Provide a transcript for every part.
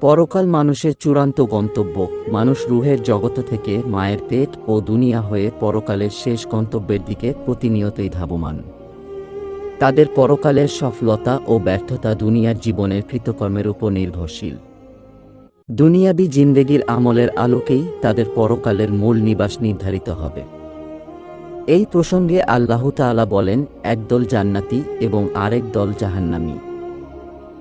পরকাল মানুষের চূড়ান্ত গন্তব্য, মানুষ রুহের জগত থেকে মায়ের পেট ও দুনিয়া হয়ে পরকালের শেষ গন্তব্যের দিকে প্রতিনিয়তই ধাবমান। তাদের পরকালের সফলতা ও ব্যর্থতা দুনিয়ার জীবনের কৃতকর্মের উপর নির্ভরশীল। দুনিয়াবি জিন্দেগির আমলের আলোকেই তাদের পরকালের মূল নিবাস নির্ধারিত হবে। এই প্রসঙ্গে আল্লাহ তাআলা বলেন, একদল জান্নাতি এবং আরেক দল জাহান্নামী।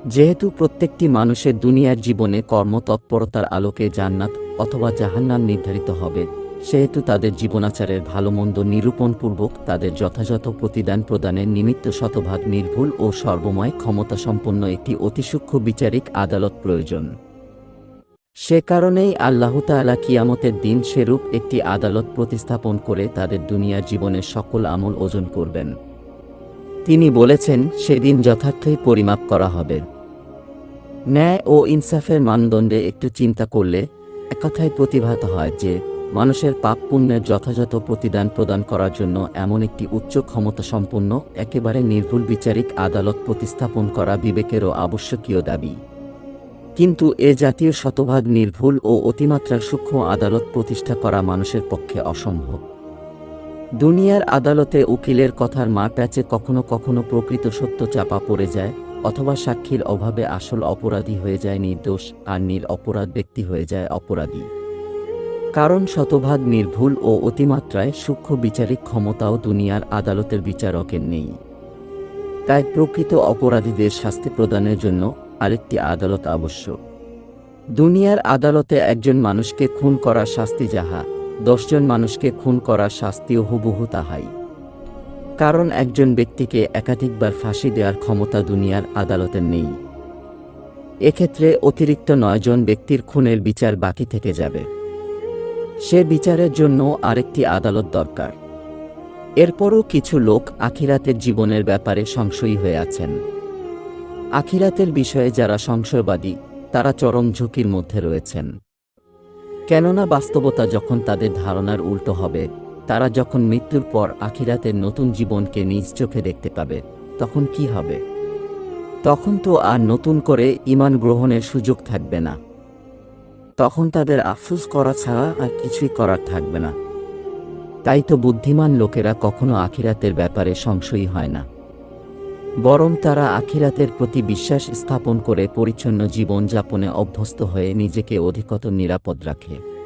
যেহেতু প্রত্যেকটি মানুষের দুনিয়ার জীবনে কর্মতৎপরতার আলোকে জান্নাত অথবা জাহান্নাম নির্ধারিত হবে, সেহেতু তাদের জীবনাচারের ভালোমন্দ নিরূপণপূর্বক তাদের যথাযথ প্রতিদান প্রদানের নিমিত্ত শতভাগ নির্ভুল ও সর্বময় ক্ষমতাসম্পন্ন একটি অতিসূক্ষ্ম বিচারিক আদালত প্রয়োজন। সে কারণেই আল্লাহ তাআলা কিয়ামতের দিন সেরূপ একটি আদালত প্রতিস্থাপন করে তাদের দুনিয়ার জীবনের সকল আমল ওজন করবেন। তিনি বলেছেন, সেদিন যথার্থই পরিমাপ করা হবে। ন্যায় ও ইনসাফের মানদণ্ডে একটু চিন্তা করলে একথায় প্রতিভাত হয় যে, মানুষের পাপ পুণ্যের যথাযথ প্রতিদান প্রদান করার জন্য এমন একটি উচ্চ ক্ষমতা সম্পন্ন একেবারে নির্ভুল বিচারিক আদালত প্রতিস্থাপন করা বিবেকেরও আবশ্যকীয় দাবি। কিন্তু এ জাতীয় শতভাগ নির্ভুল ও অতিমাত্রার সূক্ষ্ম আদালত প্রতিষ্ঠা করা মানুষের পক্ষে অসম্ভব। দুনিয়ার আদালতে উকিলের কথার মা প্যাচে কখনো কখনো প্রকৃত সত্য চাপা পড়ে যায়, অথবা সাক্ষীর অভাবে আসল অপরাধী হয়ে যায় নির্দোষ, আর নির অপরাধ ব্যক্তি হয়ে যায় অপরাধী। কারণ শতভাগ নির্ভুল ও অতিমাত্রায় সূক্ষ্ম বিচারিক ক্ষমতাও দুনিয়ার আদালতের বিচারকের নেই। তাই প্রকৃত অপরাধীদের শাস্তি প্রদানের জন্য আরেকটি আদালত আবশ্যক। দুনিয়ার আদালতে একজন মানুষকে খুন করার শাস্তি যাহা দশজন মানুষকে খুন করার শাস্তিও হুবহু তাহাই। কারণ একজন ব্যক্তিকে একাধিকবার ফাঁসি দেওয়ার ক্ষমতা দুনিয়ার আদালতের নেই। এক্ষেত্রে অতিরিক্ত নয়জন ব্যক্তির খুনের বিচার বাকি থেকে যাবে। সে বিচারের জন্য আরেকটি আদালত দরকার। এরপরও কিছু লোক আখিরাতের জীবনের ব্যাপারে সংশয়ী হয়ে আছেন। আখিরাতের বিষয়ে যারা সংশয়বাদী, তারা চরম ঝুঁকির মধ্যে রয়েছেন। কেননা বাস্তবতা যখন তাদের ধারণার উল্টো হবে, তারা যখন মৃত্যুর পর আখিরাতের নতুন জীবনকে নিজ চোখে দেখতে পাবে, তখন কি হবে? তখন তো আর নতুন করে ইমান গ্রহণের সুযোগ থাকবে না। তখন তাদের আফসোস করা ছাড়া আর কিছুই করার থাকবে না। তাই তো বুদ্ধিমান লোকেরা কখনো আখিরাতের ব্যাপারে সংশয়ী হয় না। বরং তারা আখিরাতের প্রতি বিশ্বাস স্থাপন করে পরিচ্ছন্ন জীবন যাপনে অভ্যস্ত হয়ে নিজেকে অধিকতর নিরাপদ রাখে।